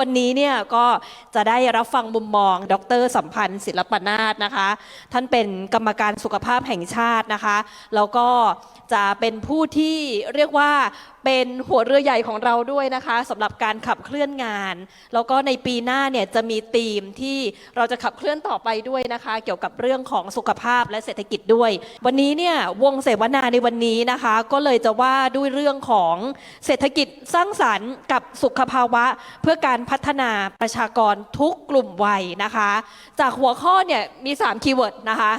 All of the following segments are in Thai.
วันนี้เนี่ยก็จะได้รับฟังมุมมอง ดร สัมพันธ์ ศิลปนาถนะคะ ท่านเป็นกรรมการสุขภาพแห่งชาตินะคะ แล้วก็จะเป็นผู้ที่เรียกว่าเป็นหัวเรือใหญ่ของเราด้วยนะคะสำหรับการขับเคลื่อนงาน แล้วก็ในปีหน้าเนี่ยจะมีธีมที่เราจะขับเคลื่อนต่อไปด้วยนะคะ เกี่ยวกับเรื่องของสุขภาพและเศรษฐกิจด้วย วันนี้เนี่ยวงเสวนาในวันนี้นะคะ ก็เลยจะว่าด้วยเรื่องของเศรษฐกิจสร้างสรรค์กับสุขภาวะ เพื่อการพัฒนาประชากรทุกกลุ่มวัยนะคะ จากหัวข้อเนี่ยมี 3 คีย์เวิร์ดนะคะ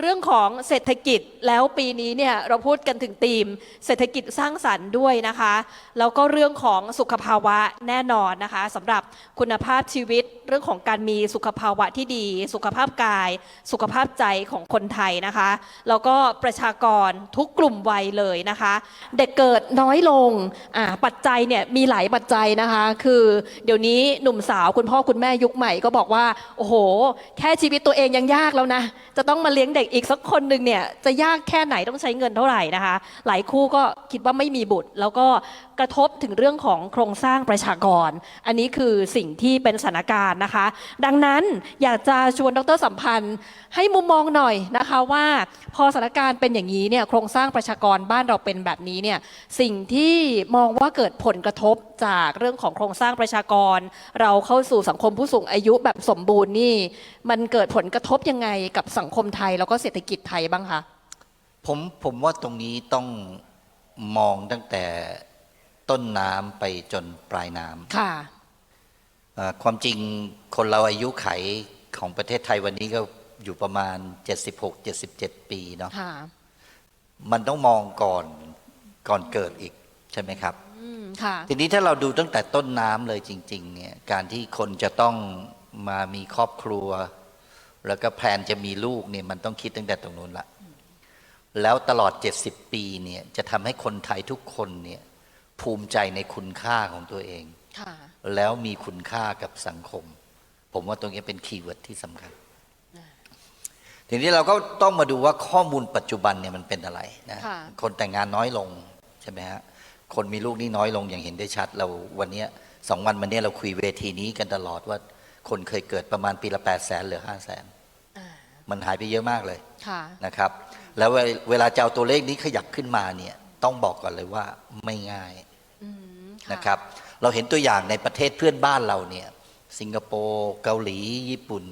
เรื่องของเศรษฐกิจแล้วปีนี้เนี่ยเราพูดกันถึงธีม เศรษฐกิจสร้างสรรค์ด้วยนะคะแล้วก็เรื่องของสุขภาวะแน่นอนนะคะสำหรับคุณภาพชีวิตเรื่องของการมีสุขภาวะที่ดี สุขภาพกาย สุขภาพใจของคนไทยนะคะแล้วก็ประชากรทุกกลุ่มวัยเลยนะคะ เด็กเกิดน้อยลงอ่าปัจจัยเนี่ยมีหลายปัจจัยนะคะ คือเดี๋ยวนี้หนุ่มสาวคุณพ่อคุณแม่ยุคใหม่ก็บอกว่าโอ้โห แค่ชีวิตตัวเองยังยากแล้วนะจะต้องมาเลี้ยงเด็กอีกสักคนหนึ่งเนี่ยจะยากแค่ไหนต้องใช้เงินเท่าไหร่นะคะ หลายคู่ก็คิดว่าไม่มีบุตร แล้วก็กระทบถึงเรื่องของโครงสร้างประชากร อันนี้คือสิ่งที่เป็นสถานการณ์นะคะ ดังนั้นอยากจะชวนดรสัมพันธ์ให้มุมมองหน่อยนะคะว่าพอสถานการณ์เป็นอย่างนี้เนี่ยโครงสร้างประชากรบ้านเราเป็นแบบนี้เนี่ยสิ่งที่มองว่าเกิดผลกระทบจากเรื่องของโครงสร้างประชากร เราเข้าสู่สังคมผู้สูงอายุแบบสมบูรณ์นี่ มันเกิดผลกระทบยังไงกับสังคมไทยแล้วก็เศรษฐกิจไทยบ้างคะผมผมว่าตรงนี้ต้องมองตั้งแต่ต้นน้ำไปจนปลายน้ค่ะำเอ่อความจริงคนเราอายุไขของประเทศไทยวันนี้ก็อยู่ประมาณ 76-77 ปีเนาะค่ะมันต้องมองก่อนก่อนเกิดอีกใช่ไหมครับอืมค่ะ ทีนี้ถ้าเราดูตั้งแต่ต้นน้ำเลยจริง ๆ เนี่ย การที่คนจะต้องมามีครอบครัว แล้วก็แพลนจะมีลูกเนี่ยมันต้องคิดตั้งแต่ตรงนู้นละแล้วตลอด 70 ปีเนี่ยจะทำให้คนไทยทุกคนเนี่ยภูมิใจในคุณค่าของตัวเองค่ะแล้วมีคุณค่ากับสังคม ผมว่าตรงนี้เป็นคีย์เวิร์ดที่สำคัญทีนี้เราก็ต้องมาดูว่าข้อมูลปัจจุบันเนี่ยมันเป็นอะไรนะค่ะคนแต่งงานน้อยลงใช่ไหมฮะ คนมีลูกนี่น้อยลงอย่างเห็นได้ชัด เราวันเนี้ยสองวันมาเนี้ยเราคุยเวทีนี้กันตลอดว่าคนเคยเกิดประมาณปีละ8 0 0แสนเหลือ5 0 0แสนอ่ามันหายไปเยอะมากเลยค่ะนะครับ แล้วเวเวลาจะเอาตัวเลขนี้ขยับขึ้นมาเนี่ยต้องบอกก่อนเลยว่าไม่ง่ายอืมนะครับ เราเห็นตัวอย่างในประเทศเพื่อนบ้านเราเนี่ย สิงคโปร์เกาหลีญี่ปุ่น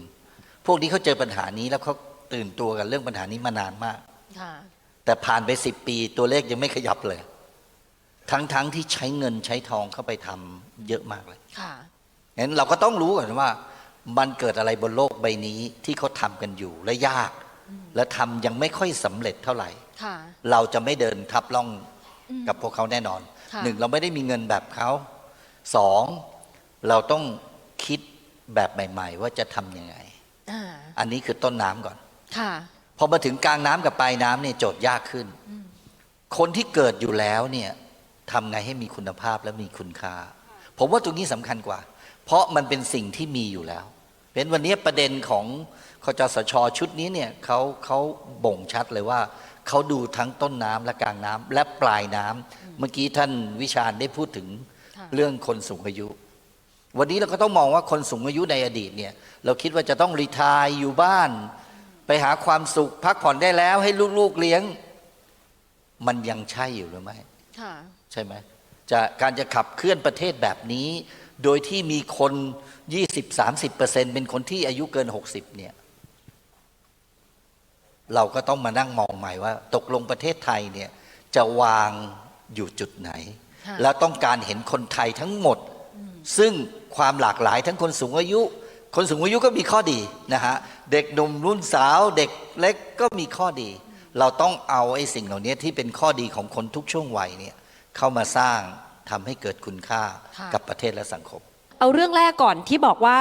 พวกนี้เขาเจอปัญหานี้แล้วเขาตื่นตัวกันเรื่องปัญหานี้มานานมากค่ะแต่ผ่านไปสิบปีตัวเลขยังไม่ขยับเลย ทั้งๆทที่ใช้เงินใช้ทองเข้าไปทำเยอะมากเลยค่ะงั้นเราก็ต้องรู้ก่อนว่า มันเกิดอะไรบนโลกใบนี้ที่เขาทำกันอยู่และยาก และทำยังไม่ค่อยสำเร็จเท่าไหร่ค่ะเราจะไม่เดินทับล่องอืมกับพวกเขาแน่นอนค่ะหนึ่งเราไม่ได้มีเงินแบบเขาสองเราต้องคิดแบบใหม่ ๆ ว่าจะทำยังไงอ่าอันนี้คือต้นน้ำก่อนค่ะพอมาถึงกลางน้ำกับปลายน้ำเนี่ยโจทย์ยากขึ้น คนที่เกิดอยู่แล้วเนี่ย ทำไงให้มีคุณภาพและมีคุณค่า ผมว่าตรงนี้สำคัญกว่า เพราะมันเป็นสิ่งที่มีอยู่แล้ว เป็นวันนี้ประเด็นของคจสชชุดนี้เนี่ยเขาเขาบ่งชัดเลยว่าเขาดูทั้งต้นน้ำและกลางน้ำและปลายน้ำเมื่อกี้ท่านวิชาญได้พูดถึงค่ะเรื่องคนสูงอายุวันนี้เราก็ต้องมองว่าคนสูงอายุในอดีตเนี่ยเราคิดว่าจะต้องรีทายอยู่บ้าน ไปหาความสุขพักผ่อนได้แล้วให้ลูกๆเลี้ยง มันยังใช่อยู่หรือไม่ค่ะ ใช่ไหมจะการจะขับเคลื่อนประเทศแบบนี้ โดยที่มีคน 20-30%เป็นคนที่อายุเกิน 60 เนี่ย เราก็ต้องมานั่งมองใหม่ว่า ตกลงประเทศไทยเนี่ย จะวางอยู่จุดไหนค่ะแล้วต้องการเห็นคนไทยทั้งหมด ซึ่งความหลากหลายทั้งคนสูงอายุ คนสูงอายุก็มีข้อดีนะฮะ เด็กหนุ่มรุ่นสาว เด็กเล็กก็มีข้อดี เราต้องเอาไอ้สิ่งเหล่านี้ที่เป็นข้อดีของคนทุกช่วงวัยเนี่ยเข้ามาสร้างทำให้เกิดคุณค่าค่ะกับประเทศและสังคมเอาเรื่องแรกก่อนที่บอกว่า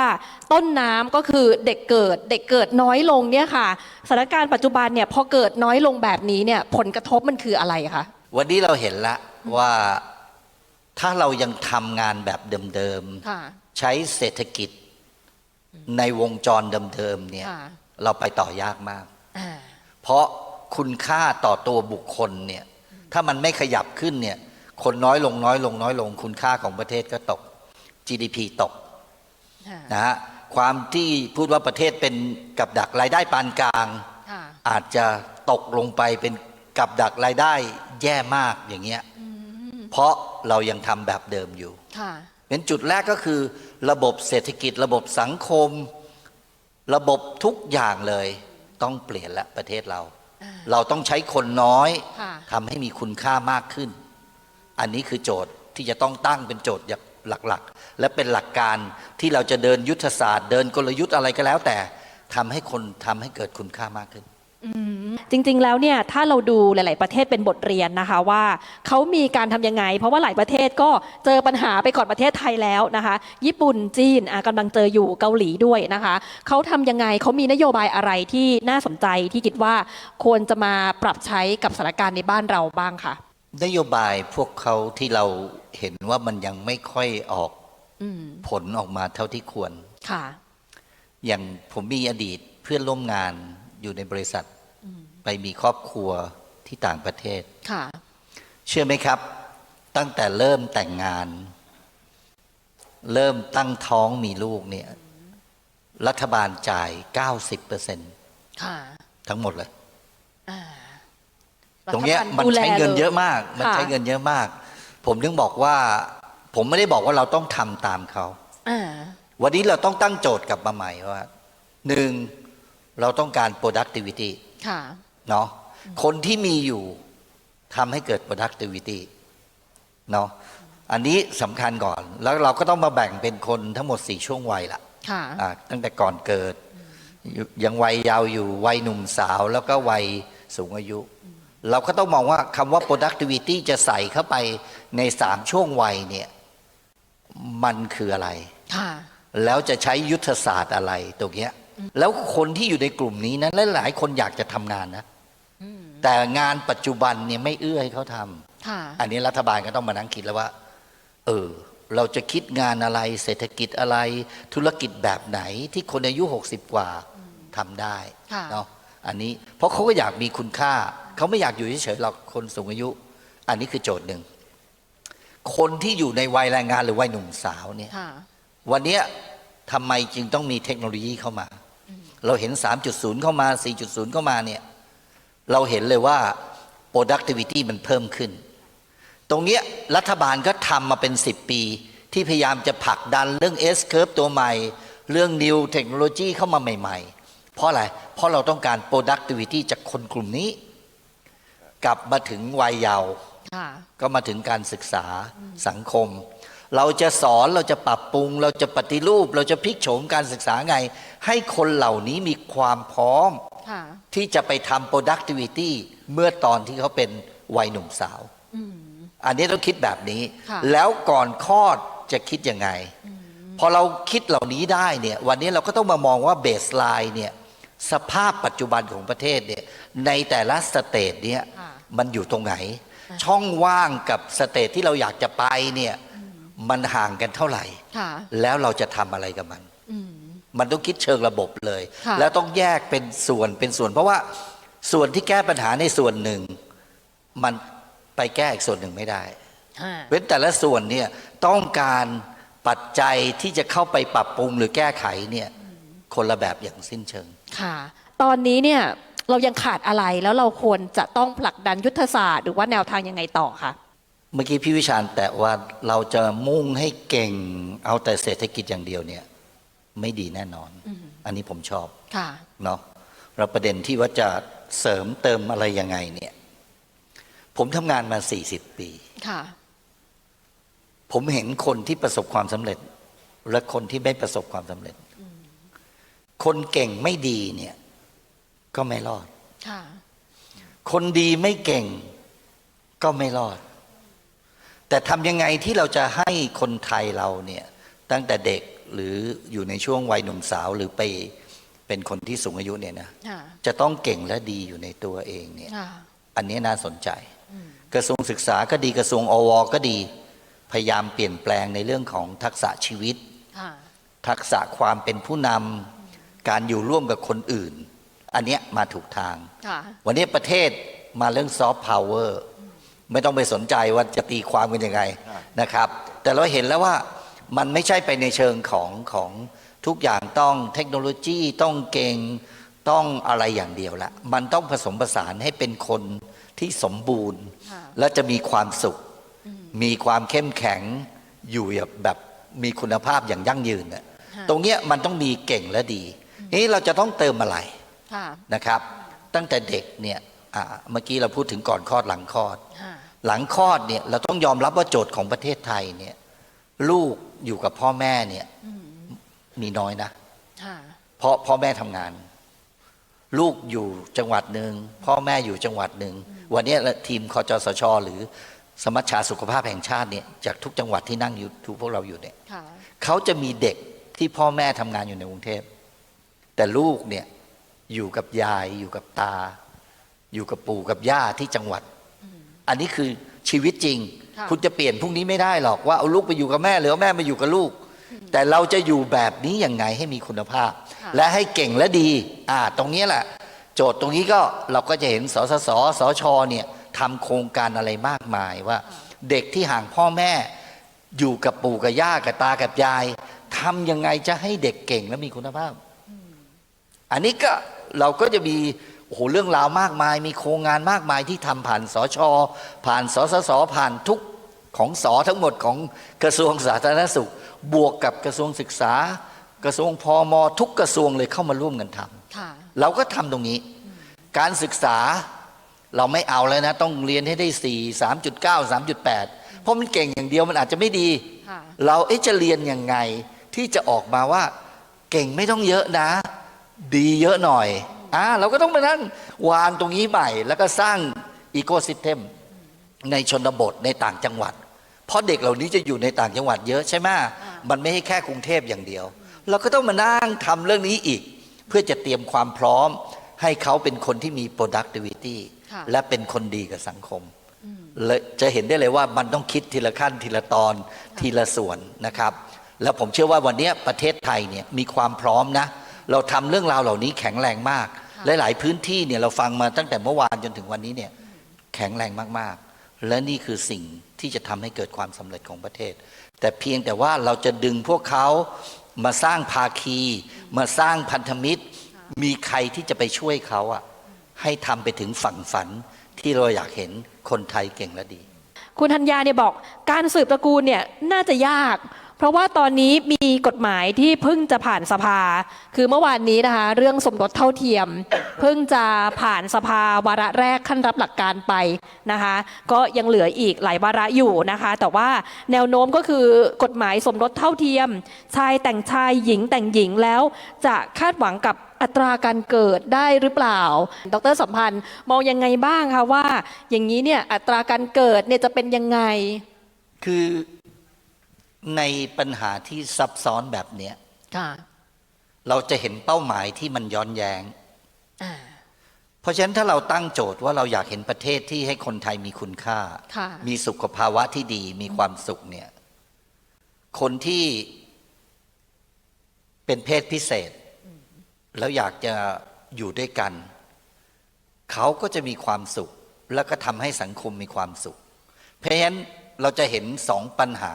ต้นน้ำก็คือเด็กเกิดเด็กเกิดน้อยลงเนี่ยค่ะสถานการณ์ปัจจุบันเนี่ยพอเกิดน้อยลงแบบนี้เนี่ยผลกระทบมันคืออะไรคะวันนี้เราเห็นละว่าถ้าเรายังทำงานแบบเดิมค่ะๆใช้เศรษฐกิจในวงจรเดิมๆเนี่ยค่ะเราไปต่อยากมากอ่าเพราะ คุณค่าต่อตัวบุคคลเนี่ยถ้ามันไม่ขยับขึ้นเนี่ยคนน้อยลงน้อยลงน้อยลง คุณค่าของประเทศก็ตก GDP ตกค่ะนะฮะความที่พูดว่าประเทศเป็นกับดักรายได้ปานกลางค่ะอาจจะตกลงไปเป็นกับดักรายได้แย่มากอย่างเงี้ยเพราะเรายังทำแบบเดิมอยู่ค่ะเป็นจุดแรกก็คือ ระบบเศรษฐกิจระบบสังคม ระบบทุกอย่างเลย ต้องเปลี่ยนละประเทศเราอ่า เราต้องใช้คนน้อยค่ะทำให้มีคุณค่ามากขึ้น อันนี้คือโจทย์ที่จะต้องตั้งเป็นโจทย์อย่างหลักๆ และเป็นหลักการที่เราจะเดินยุทธศาสตร์ เดินกลยุทธ์อะไรก็แล้วแต่ทำให้คนทำให้เกิดคุณค่ามากขึ้น จริงๆ แล้วเนี่ยถ้าเราดูหลาย ๆ ประเทศเป็นบทเรียนนะคะว่าเขามีการทำยังไง เพราะว่าหลายประเทศก็เจอปัญหาไปก่อนประเทศไทยแล้วนะคะ ญี่ปุ่นจีนอะกำลังเจออยู่เกาหลีด้วยนะคะเขาทำยังไงเขามีนโยบายอะไรที่น่าสนใจที่คิดว่าควรจะมาปรับใช้กับสถานการณ์ในบ้านเราบ้างค่ะ นโยบายพวกเขาที่เราเห็นว่ามันยังไม่ค่อยออกอืมผลออกมาเท่าที่ควรค่ะ อย่างผมมีอดีตเพื่อนร่วมงาน อยู่ในบริษัทไปมีครอบครัวที่ต่างประเทศค่ะ เชื่อไหมครับ ตั้งแต่เริ่มแต่งงาน เริ่มตั้งท้องมีลูกเนี่ย รัฐบาลจ่าย 90%ค่ะทั้งหมดเลยอ่าตรงเนี้ยฐบาลมันดูแลใช้เงินลเยอะมาก มันค่ะใช้เงินเยอะมาก ผมถึงบอกว่า ผมไม่ได้บอกว่าเราต้องทำตามเขาอ่าวันนี้เราต้องตั้งโจทย์กลับมาใหม่ว่าหนึ่ง เราต้องการ productivity ค่ะเนาะคนที่มีอยู่ทำให้เกิด productivity เนาะอันนี้สำคัญก่อน แล้วเราก็ต้องมาแบ่งเป็นคนทั้งหมด 4 ช่วงวัยละค่ะอะตั้งแต่ก่อนเกิดอยู่ยังวัยยาวอยู่วัยหนุ่มสาวแล้วก็วัยสูงอายุ เราก็ต้องมองว่าคำว่า productivity จะใส่เข้าไปใน3ช่วงวัยเนี่ย มันคืออะไรค่ะแล้วจะใช้ยุทธศาสตร์อะไรตรงเนี้ย แล้วคนที่อยู่ในกลุ่มนี้นะและหลายคนอยากจะทำงานนะแต่งานปัจจุบันเนี่ยไม่เอื้อให้เขาทำค่ะอันนี้รัฐบาลก็ต้องมานั่งคิดแล้วว่า เออ เราจะคิดงานอะไร เศรษฐกิจอะไร ธุรกิจแบบไหนที่คนอายุ 60 กว่าทำได้ค่ะเนาะอันนี้เพราะเขาก็อยากมีคุณค่า เขาไม่อยากอยู่เฉยๆหรอกคนสูงอายุ อันนี้คือโจทย์หนึ่ง คนที่อยู่ในวัยแรงงานหรือวัยหนุ่มสาวเนี่ยค่ะวันเนี้ยทำไมจึงต้องมีเทคโนโลยีเข้ามา เราเห็น 3.0 เข้ามา 4.0 เข้ามาเนี่ย เราเห็นเลยว่า productivity มันเพิ่มขึ้น ตรงเนี้ยรัฐบาลก็ทำมาเป็น 10 ปี ที่พยายามจะผลักดันเรื่อง S curve ตัวใหม่ เรื่อง new technology เข้ามาใหม่ ๆ เพราะอะไร เพราะเราต้องการ productivity จากคนกลุ่มนี้ กลับมาถึงวัยเยาว์ค่ะก็มาถึงการศึกษาสังคม เราจะสอนเราจะปรับปรุง เราจะปฏิรูป เราจะพลิกโฉมการศึกษาไง ให้คนเหล่านี้มีความพร้อมค่ะที่จะไปทำ productivity เมื่อตอนที่เขาเป็นวัยหนุ่มสาว อันนี้ต้องคิดแบบนี้ค่ะแล้วก่อนคลอดจะคิดยังไง พอเราคิดเหล่านี้ได้เนี่ย วันนี้เราก็ต้องมามองว่าเบสไลน์เนี่ยสภาพปัจจุบันของประเทศเนี่ยในแต่ละสเตจเนี่ยค่ะมันอยู่ตรงไหน ช่องว่างกับสเตจที่เราอยากจะไปเนี่ย มันห่างกันเท่าไหร่ค่ะแล้วเราจะทำอะไรกับมันอืมมันต้องคิดเชิงระบบเลยค่ะแล้วต้องแยกเป็นส่วนเป็นส่วน เพราะว่าส่วนที่แก้ปัญหาในส่วนหนึ่ง มันไปแก้อีกส่วนหนึ่งไม่ได้ค่ะเว้นแต่ละส่วนเนี่ยต้องการปัจจัยที่จะเข้าไปปรับปรุงหรือแก้ไขเนี่ยคนละแบบอย่างสิ้นเชิง ค่ะ ตอนนี้เนี่ยเรายังขาดอะไรแล้วเราควรจะต้องผลักดันยุทธศาสตร์ หรือว่าแนวทางยังไงต่อคะ เมื่อกี้พี่วิชาญแต่ว่าเราจะมุ่งให้เก่งเอาแต่เศรษฐกิจอย่างเดียวเนี่ย ไม่ดีแน่นอน อันนี้ผมชอบค่ะเนาะเราประเด็นที่ว่าจะเสริมเติมอะไรยังไงเนี่ย ผมทำงานมา40ปีค่ะผมเห็นคนที่ประสบความสำเร็จ และคนที่ไม่ประสบความสำเร็จ คนเก่งไม่ดีเนี่ย ก็ไม่รอดค่ะคนดีไม่เก่ง ก็ไม่รอด แต่ทำยังไงที่เราจะให้คนไทยเราเนี่ยตั้งแต่เด็กหรืออยู่ในช่วงวัยหนุ่มสาวหรือไปเป็นคนที่สูงอายุเนี่ยนะค่ะจะต้องเก่งและดีอยู่ในตัวเองเนี่ยค่ะอันนี้น่าสนใจ กระทรวงศึกษาก็ดีกระทรวงอวก็ดี พยายามเปลี่ยนแปลงในเรื่องของทักษะชีวิตค่ะทักษะความเป็นผู้นำการอยู่ร่วมกับคนอื่น อันเนี้ยมาถูกทางค่ะวันนี้ประเทศมาเรื่องซอฟต์พาวเวอร์ ไม่ต้องไปสนใจว่าจะตีความกันยังไงนะครับ แต่เราเห็นแล้วว่ามันไม่ใช่ไปในเชิงของของทุกอย่างต้องเทคโนโลยีต้องเก่งต้องอะไรอย่างเดียวละ มันต้องผสมผสานให้เป็นคนที่สมบูรณ์ค่ะและจะมีความสุข มีความเข้มแข็งอยู่แบบมีคุณภาพอย่างยั่งยืนน่ะค่ะตรงเนี้ยมันต้องมีเก่งและดีนี่เราจะต้องเติมอะไรค่ะนะครับ ตั้งแต่เด็กเนี่ยอ่าเมื่อกี้เราพูดถึงก่อนคลอดหลังคลอดค่ะ หลังคลอดเนี่ยเราต้องยอมรับว่าโจทย์ของประเทศไทยเนี่ย ลูกอยู่กับพ่อแม่เนี่ยมีน้อยนะค่ะเพราะพ่อแม่ทำงาน ลูกอยู่จังหวัดหนึ่งพ่อแม่อยู่จังหวัดหนึ่งวันนี้ทีมคจสชหรือสมัชชาสุขภาพแห่งชาติเนี่ยจากทุกจังหวัดที่นั่งอยู่ทุกพวกเราอยู่เนี่ยค่ะเขาจะมีเด็กที่พ่อแม่ทำงานอยู่ในกรุงเทพแต่ลูกเนี่ยอยู่กับยายอยู่กับตา อยู่กับปู่กับย่าที่จังหวัด อันนี้คือชีวิตจริงค่ะคุณจะเปลี่ยนพรุ่งนี้ไม่ได้หรอกว่าเอาลูกไปอยู่กับแม่หรือเอาแม่มาอยู่กับลูก แต่เราจะอยู่แบบนี้ยังไงให้มีคุณภาพค่ะและให้เก่งและดีอ่าตรงนี้แหละ โจทย์ตรงนี้ก็เราก็จะเห็นสสสสชเนี่ยทำโครงการอะไรมากมายว่า เด็กที่ห่างพ่อแม่ อยู่กับปู่กับย่ากับตากับยายทำยังไงจะให้เด็กเก่งและมีคุณภาพ อันนี้ก็เราก็จะมี โอ้โหเรื่องราวมากมาย มีโครงงานมากมายที่ทำผ่านสช ผ่านสสสผ่านทุกของสอทั้งหมดของกระทรวงสาธารณสุข บวกกับกระทรวงศึกษา กระทรวงพอมทุกกระทรวงเลยเข้ามาร่วมกันทำค่ะเราก็ทำตรงนี้ การศึกษาเราไม่เอาแล้วนะ ต้องเรียนให้ได้ 4 3.9 3.8 เพราะมันเก่งอย่างเดียวมันอาจจะไม่ดีค่ะเราเอ๊ะจะเรียนยังไงที่จะออกมาว่า เก่งไม่ต้องเยอะนะ ดีเยอะหน่อย อ่าเราก็ต้องมานั่งวางตรงนี้ใหม่ แล้วก็สร้างอีโคซิสเต็มในชนบทในต่างจังหวัด เพราะเด็กเหล่านี้จะอยู่ในต่างจังหวัดเยอะใช่ไหมมันไม่ใช่แค่กรุงเทพอย่างเดียว เราก็ต้องมานั่งทำเรื่องนี้อีก เพื่อจะเตรียมความพร้อม ให้เขาเป็นคนที่มี productivity ค่ะและเป็นคนดีกับสังคมเลยจะเห็นได้เลยว่ามันต้องคิดทีละขั้นทีละตอนทีละส่วนนะครับ แล้วผมเชื่อว่าวันนี้ประเทศไทยเนี่ยมีความพร้อมนะ เราทำเรื่องราวเหล่านี้แข็งแรงมาก หลายๆพื้นที่เนี่ยเราฟังมาตั้งแต่เมื่อวานจนถึงวันนี้เนี่ยแข็งแรงมากๆ และนี่คือสิ่งที่จะทำให้เกิดความสำเร็จของประเทศ แต่เพียงแต่ว่าเราจะดึงพวกเขามาสร้างภาคี มาสร้างพันธมิตร มีใครที่จะไปช่วยเขาอะให้ทำไปถึงฝั่งฝันที่เราอยากเห็นคนไทยเก่งและดี คุณธัญญาเนี่ยบอกการสืบตระกูลเนี่ยน่าจะยาก เพราะว่าตอนนี้มีกฎหมายที่เพิ่งจะผ่านสภา คือเมื่อวานนี้นะคะ เรื่องสมรสเท่าเทียม เพิ่งจะผ่านสภาวาระแรกขั้นรับหลักการไปนะคะ ก็ยังเหลืออีกหลายวาระอยู่นะคะ แต่ว่าแนวโน้มก็คือกฎหมายสมรสเท่าเทียม ชายแต่งชายหญิงแต่งหญิงแล้วจะคาดหวังกับอัตราการเกิดได้หรือเปล่า ดรสัมพันธ์มองยังไงบ้างคะว่า อย่างนี้เนี่ยอัตราการเกิดเนี่ยจะเป็นยังไง คือ ในปัญหาที่ซับซ้อนแบบเนี้ยค่ะเราจะเห็นเป้าหมายที่มันย้อนแยง้งอ่าเพราะฉะนั้นถ้าเราตั้งโจทย์ว่าเราอยากเห็นประเทศที่ให้คนไทยมีคุณค่าค่ะมีสุขภาวะที่ดีมีความสุขเนี่ย คนที่เป็นเพศพิเศษ แล้วอยากจะอยู่ด้วยกัน เขาก็จะมีความสุข แล้วก็ทำให้สังคมมีความสุข เพราะฉะนั้น เราจะเห็นสองปัญหา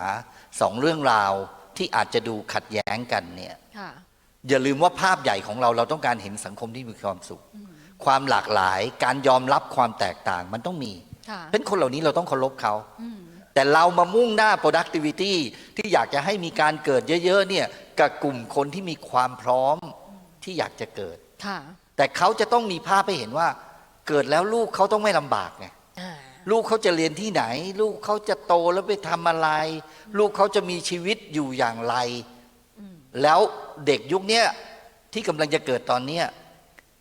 สองเรื่องราวที่อาจจะดูขัดแย้งกันเนี่ยค่ะอย่าลืมว่าภาพใหญ่ของเราเราต้องการเห็นสังคมที่มีความสุข ความหลากหลายการยอมรับความแตกต่างมันต้องมีค่ะเป็นคนเหล่านี้เราต้องเคารพเขาแต่เรามามุ่งหน้า productivity ที่อยากจะให้มีการเกิดเยอะๆเนี่ยกับกลุ่มคนที่มีความพร้อมที่อยากจะเกิดค่ะแต่เขาจะต้องมีภาพให้เห็นว่า เกิดแล้วลูกเขาต้องไม่ลำบากไงอ่า ลูกเขาจะเรียนที่ไหน ลูกเขาจะโตแล้วไปทำอะไร ลูกเขาจะมีชีวิตอยู่อย่างไร แล้วเด็กยุคเนี้ยที่กำลังจะเกิดตอนเนี้ย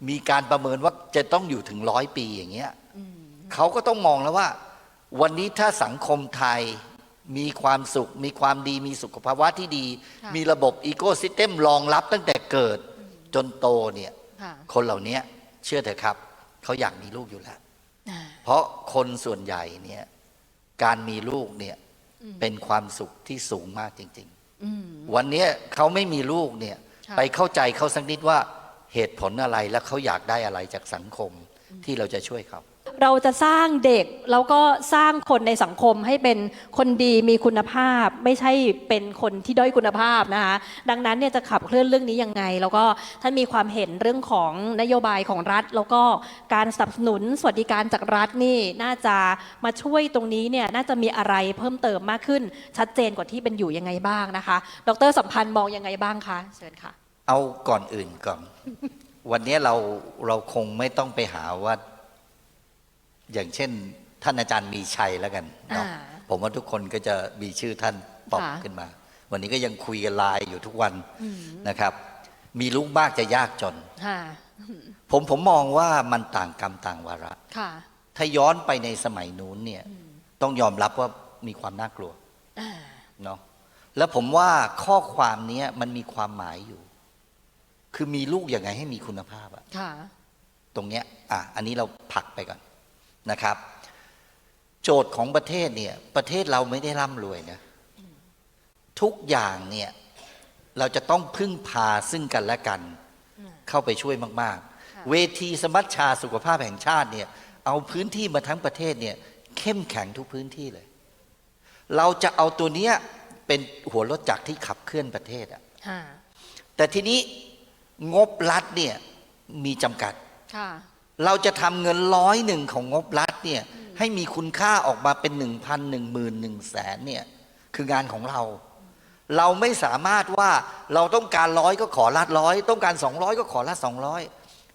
มีการประเมินว่าจะต้องอยู่ถึงร้อยปีอย่างเงี้ยเขาก็ต้องมองแล้วว่า วันนี้ถ้าสังคมไทยมีความสุข มีความดีมีสุขภาวะที่ดีค่ะมีระบบอีโคซิสเต็มรองรับตั้งแต่เกิดจนโตเนี่ยค่ะคนเหล่านี้เชื่อเถอะครับ เขาอยากมีลูกอยู่แล้วอ่า เพราะคนส่วนใหญ่เนี่ยการมีลูกเนี่ยเป็นความสุขที่สูงมากจริงอืมๆวันเนี้ยเขาไม่มีลูกเนี่ยค่ะไปเข้าใจเขาสักนิดว่าเหตุผลอะไรและเขาอยากได้อะไรจากสังคมที่เราจะช่วยเขา เราจะสร้างเด็กแล้วก็สร้างคนในสังคมให้เป็นคนดีมีคุณภาพ ไม่ใช่เป็นคนที่ด้อยคุณภาพนะคะดังนั้นเนี่ยจะขับเคลื่อนเรื่องนี้ยังไง แล้วก็ท่านมีความเห็นเรื่องของนโยบายของรัฐ แล้วก็การสนับสนุนสวัสดิการจากรัฐนี่น่าจะมาช่วยตรงนี้เนี่ยน่าจะมีอะไรเพิ่มเติมมากขึ้น ชัดเจนกว่าที่เป็นอยู่ยังไงบ้างนะคะ ดรสัมพันธ์มองยังไงบ้างคะเชิญค่ะ เอาก่อนอื่นก่อน วันนี้เราเราคงไม่ต้องไปหาว่า อย่างเช่น ท่านอาจารย์มีชัยแล้วกันเนาะอ่าผมว่าทุกคนก็จะมีชื่อท่านปอบค่ะขึ้นมา วันนี้ก็ยังคุยกันไลน์อยู่ทุกวันนะครับ มีลูกมากจะยากจนค่ะผมผมมองว่ามันต่างกรรมต่างวาระค่ะถ้าย้อนไปในสมัยนู้นเนี่ย ต้องยอมรับว่ามีความน่ากลัวอ่าเนาะแล้วผมว่าข้อความเนี้ยมันมีความหมายอยู่ คือมีลูกยังไงให้มีคุณภาพอะค่ะตรงเนี้ย อะ อันนี้เราผลักไปก่อน นะครับ โจทย์ของประเทศเนี่ย ประเทศเราไม่ได้ร่ำรวยนะทุกอย่างเนี่ย เราจะต้องพึ่งพาซึ่งกันและกัน เข้าไปช่วยมากค่ะๆเวทีสมัชชาสุขภาพแห่งชาติเนี่ย เอาพื้นที่มาทั้งประเทศเนี่ย เข้มแข็งทุกพื้นที่เลย เราจะเอาตัวเนี้ยเป็นหัวรถจักรที่ขับเคลื่อนประเทศอะค่ะแต่ทีนี้งบรัฐเนี่ยมีจำกัดค่ะ เราจะทำเงินร้อยหนึ่งของงบรัฐเนี่ยให้มีคุณค่าออกมาเป็นหนึ่งพันหนึ่งหมื่นหนึ่งแสนเนี่ยคืองานของเรา เราไม่สามารถว่าเราต้องการร้อยก็ขอรัฐร้อยต้องการสองร้อยก็ขอรัฐสองร้อย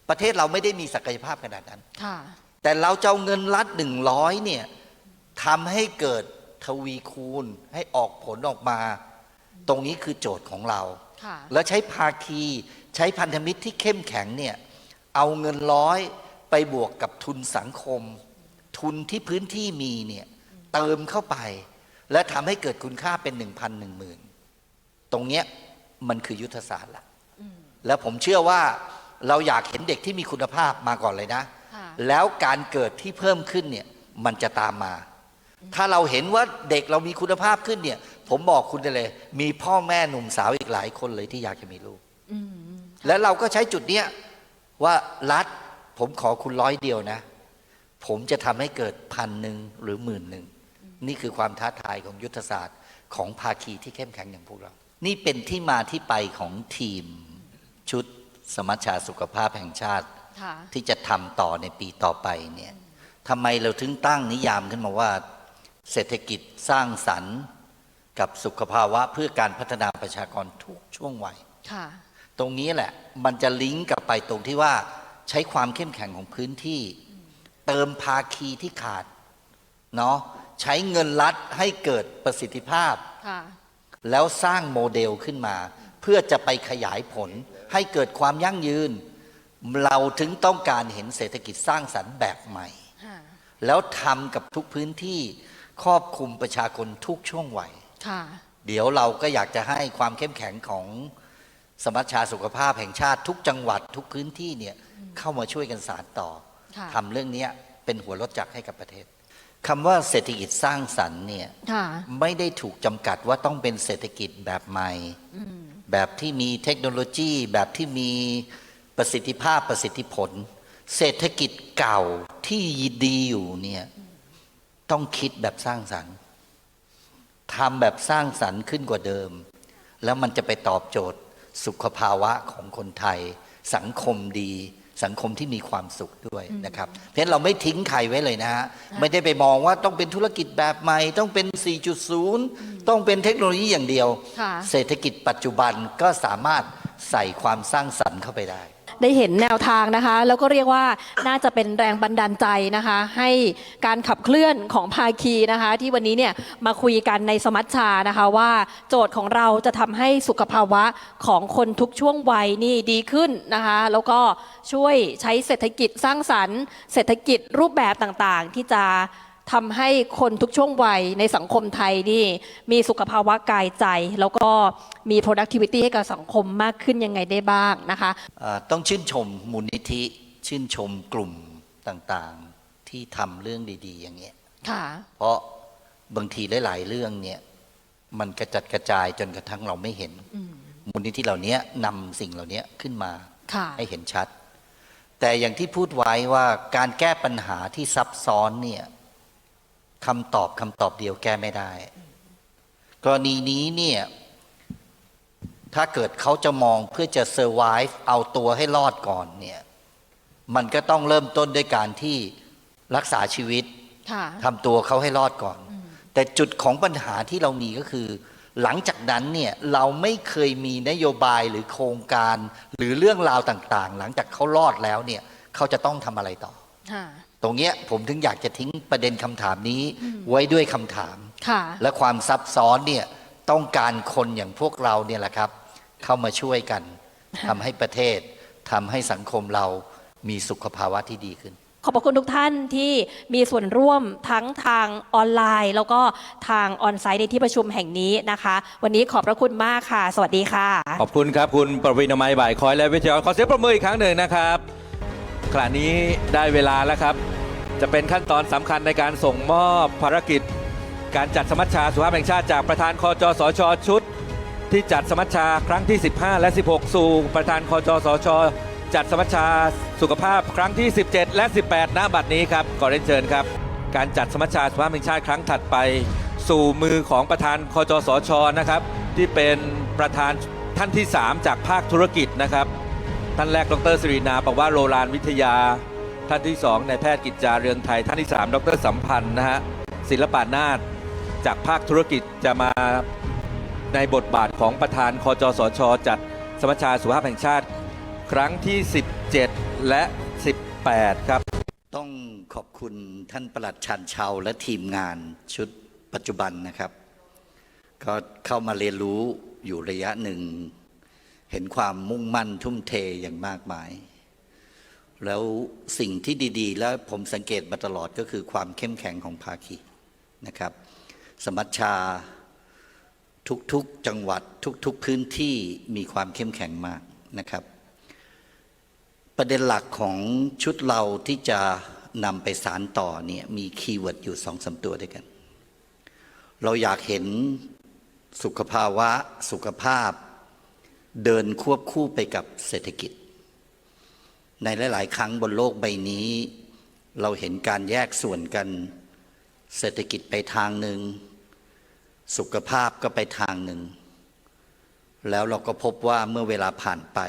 ประเทศเราไม่ได้มีศักยภาพขนาดนั้นค่ะแต่เราจะเอาเงินรัฐหนึ่งร้อยเนี่ยทำให้เกิดทวีคูณให้ออกผลออกมา ตรงนี้คือโจทย์ของเราค่ะแล้วใช้ภาคีใช้พันธมิตรที่เข้มแข็งเนี่ยเอาเงินร้อย ไปบวกกับทุนสังคม ทุนที่พื้นที่มีเนี่ยเติมเข้าไป และทำให้เกิดคุณค่าเป็นหนึ่งพันหนึ่งหมื่นตรงเนี้ยมันคือยุทธศาสตร์ละแล้วผมเชื่อว่าเราอยากเห็นเด็กที่มีคุณภาพมาก่อนเลยนะค่ะแล้วการเกิดที่เพิ่มขึ้นเนี่ยมันจะตามมา ถ้าเราเห็นว่าเด็กเรามีคุณภาพขึ้นเนี่ย ผมบอกคุณได้เลย มีพ่อแม่หนุ่มสาวอีกหลายคนเลยที่อยากจะมีลูกอืมแล้วเราก็ใช้จุดเนี้ยว่ารัฐ ผมขอคุณร้อยเดียวนะ ผมจะทำให้เกิดพันหนึ่งหรือหมื่นหนึ่ง นี่คือความท้าทายของยุทธศาสตร์ของภาคีที่เข้มแข็งอย่างพวกเรา นี่เป็นที่มาที่ไปของทีมชุดสมัชชาสุขภาพแห่งชาติค่ะที่จะทำต่อในปีต่อไปเนี่ยทำไมเราถึงตั้งนิยามขึ้นมาว่า เศรษฐกิจสร้างสรรค์กับสุขภาวะเพื่อการพัฒนาประชากรทุกช่วงวัยค่ะตรงนี้แหละ มันจะลิงก์กลับไปตรงที่ว่า ใช้ความเข้มแข็งของพื้นที่ เติมภาคีที่ขาดเนาะใช้เงินรัฐให้เกิดประสิทธิภาพค่ะแล้วสร้างโมเดลขึ้นมา เพื่อจะไปขยายผลให้เกิดความยั่งยืน เราถึงต้องการเห็นเศรษฐกิจสร้างสรรค์แบบใหม่ค่ะแล้วทำกับทุกพื้นที่ครอบคลุมประชากรทุกช่วงวัยค่ะเดี๋ยวเราก็อยากจะให้ความเข้มแข็งของสมัชชาสุขภาพแห่งชาติทุกจังหวัดทุกพื้นที่เนี่ย เข้ามาช่วยกันสานต่อค่ะทำเรื่องเนี้ยเป็นหัวรถจักรให้กับประเทศคำว่าเศรษฐกิจสร้างสรรค์เนี่ยค่ะไม่ได้ถูกจำกัดว่าต้องเป็นเศรษฐกิจแบบใหม่แบบที่มีเทคโนโลยี แบบที่มีประสิทธิภาพประสิทธิผล เศรษฐกิจเก่าที่ดีอยู่เนี่ยต้องคิดแบบสร้างสรรค์ทำแบบสร้างสรรค์ขึ้นกว่าเดิม แล้วมันจะไปตอบโจทย์สุขภาวะของคนไทย สังคมดี สังคมที่มีความสุขด้วยนะครับ เพราะฉะนั้นเราไม่ทิ้งใครไว้เลยนะฮะไม่ได้ไปมองว่าต้องเป็นธุรกิจแบบใหม่ ต้องเป็น 4.0 ต้องเป็นเทคโนโลยีอย่างเดียวค่ะเศรษฐกิจปัจจุบันก็สามารถใส่ความสร้างสรรค์เข้าไปได้ ได้เห็นแนวทางนะคะ แล้วก็เรียกว่าน่าจะเป็นแรงบันดาลใจนะคะ ให้การขับเคลื่อนของภาคีนะคะ ที่วันนี้เนี่ยมาคุยกันในสมัชชานะคะว่าโจทย์ของเราจะทำให้สุขภาวะของคนทุกช่วงวัยนี่ดีขึ้นนะคะ แล้วก็ช่วยใช้เศรษฐกิจสร้างสรรค์ เศรษฐกิจรูปแบบต่างๆ ที่จะ ทำให้คนทุกช่วงวัยในสังคมไทยนี่มีสุขภาวะกายใจ แล้วก็มี productivity ให้กับสังคมมากขึ้นยังไงได้บ้างนะคะเอ่อต้องชื่นชมมูลนิธิชื่นชมกลุ่มต่างๆที่ทำเรื่องดีๆ อย่างเงี้ยค่ะเพราะบางทีหลาย ๆ เรื่องเนี่ยมันกระจัดกระจายจนกระทั่งเราไม่เห็นมูลนิธิเหล่านี้นำสิ่งเหล่านี้ขึ้นมาค่ะให้เห็นชัด แต่อย่างที่พูดไว้ว่าการแก้ปัญหาที่ซับซ้อนเนี่ย คำตอบคำตอบเดียวแก้ไม่ได้ กรณีนี้เนี่ย ถ้าเกิดเขาจะมองเพื่อจะ survive เอาตัวให้รอดก่อนเนี่ย มันก็ต้องเริ่มต้นด้วยการที่รักษาชีวิตค่ะทำตัวเขาให้รอดก่อน แต่จุดของปัญหาที่เรามีก็คือ หลังจากนั้นเนี่ยเราไม่เคยมีนโยบายหรือโครงการ หรือเรื่องราวต่าง ๆ หลังจากเขารอดแล้วเนี่ย เขาจะต้องทำอะไรต่อค่ะ ตรงเนี้ยผมถึงอยากจะทิ้งประเด็นคำถามนี้ไว้ด้วยคำถามค่ะและความซับซ้อนเนี่ยต้องการคนอย่างพวกเราเนี่ยแหละครับ เข้ามาช่วยกันทำให้ประเทศทำให้สังคมเรามีสุขภาวะที่ดีขึ้น ขอบพระคุณทุกท่านที่มีส่วนร่วมทั้งทางออนไลน์ แล้วก็ทางออนไซต์ในที่ประชุมแห่งนี้นะคะ วันนี้ขอบพระคุณมากค่ะ สวัสดีค่ะ ขอบคุณครับ คุณประวินามัยบ่ายคอยและวิทยากรขอเสียงประมืออีกครั้งหนึ่งนะครับ ขณะนี้ได้เวลาแล้วครับ จะเป็นขั้นตอนสำคัญในการส่งมอบภารกิจ การจัดสมัชชาสุภาพแห่งชาติจากประธานคอจสชชุด ที่จัดสมัชชาครั้งที่ 15 และ 16 สู่ประธานคอจสชจัดสมัชชาสุขภาพครั้งที่ 17 และ 18 ณ บัดนี้ครับขอเรียนเชิญครับ การจัดสมัชชาสุภาพแห่งชาติครั้งถัดไป สู่มือของประธานคอจสชนะครับที่เป็นประธานท่านที่ 3 จากภาคธุรกิจนะครับ ท่านแรก ดรสิรินาบอกว่าโรลานวิทยา ท่านที่2นายแพทย์กิจจาเรืองไทย ท่านที่3ดรสัมพันธ์นะฮะศิลปานาถจากภาคธุรกิจจะมาในบทบาทของประธานคอจสอชจัดสมัชชาสุขภาพแห่งชาติ ครั้งที่ 17 และ 18 ครับ ต้องขอบคุณท่านประหลัดชันเชาและทีมงานชุดปัจจุบันนะครับ ก็เข้ามาเรียนรู้อยู่ระยะหนึ่ง เห็นความมุ่งมั่นทุ่มเทอย่างมากมาย แล้วสิ่งที่ดี ๆ แล้วผมสังเกตมาตลอดก็คือความเข้มแข็งของภาคีนะครับ สมัชชาทุกๆจังหวัดทุกๆพื้นที่มีความเข้มแข็งมากนะครับ ประเด็นหลักของชุดเราที่จะนำไปสารต่อเนี่ยมีคีย์เวิร์ดอยู่สองสามตัวด้วยกัน เราอยากเห็นสุขภาวะ สุขภาพ เดินควบคู่ไปกับเศรษฐกิจ ในหลาย ๆ ครั้งบนโลกใบนี้ เราเห็นการแยกส่วนกัน เศรษฐกิจไปทางหนึ่ง สุขภาพก็ไปทางหนึ่ง แล้วเราก็พบว่าเมื่อเวลาผ่านไป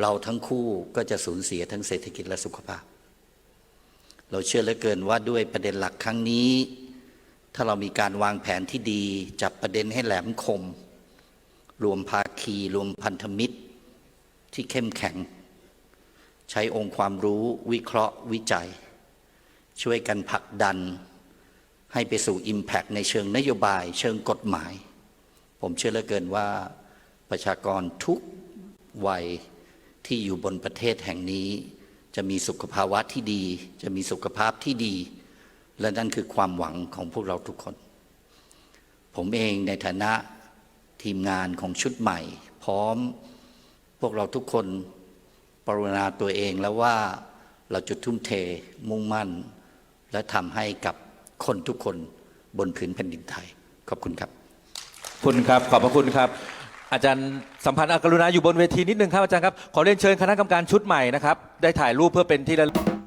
เราทั้งคู่ก็จะสูญเสียทั้งเศรษฐกิจและสุขภาพ เราเชื่อเหลือเกินว่าด้วยประเด็นหลักครั้งนี้ ถ้าเรามีการวางแผนที่ดี จับประเด็นให้แหลมคม รวมภาคี รวมพันธมิตร ที่เข้มแข็ง ใช้องค์ความรู้วิเคราะห์วิจัย ช่วยกันผลักดัน ให้ไปสู่ Impact ในเชิงนโยบาย เชิงกฎหมาย ผมเชื่อเหลือเกินว่าประชากรทุกวัยที่อยู่บนประเทศแห่งนี้ จะมีสุขภาวะที่ดี จะมีสุขภาพที่ดี และนั่นคือความหวังของพวกเราทุกคน ผมเองในฐานะ ทีมงานของชุดใหม่ พร้อมพวกเราทุกคนปรนนาตัวเองแล้วว่าเราจะทุ่มเทมุ่งมั่น และทำให้กับคนทุกคนบนผืนแผ่นดินไทย ขอบคุณครับคุณครับขอบพระคุณครับ อาจารย์สัมพันธ์อกรุณาอยู่บนเวทีนิดนึงครับอาจารย์ครับ ขอเรียนเชิญคณะกรรมการชุดใหม่นะครับ ได้ถ่ายรูปเพื่อเป็นที่ระลึก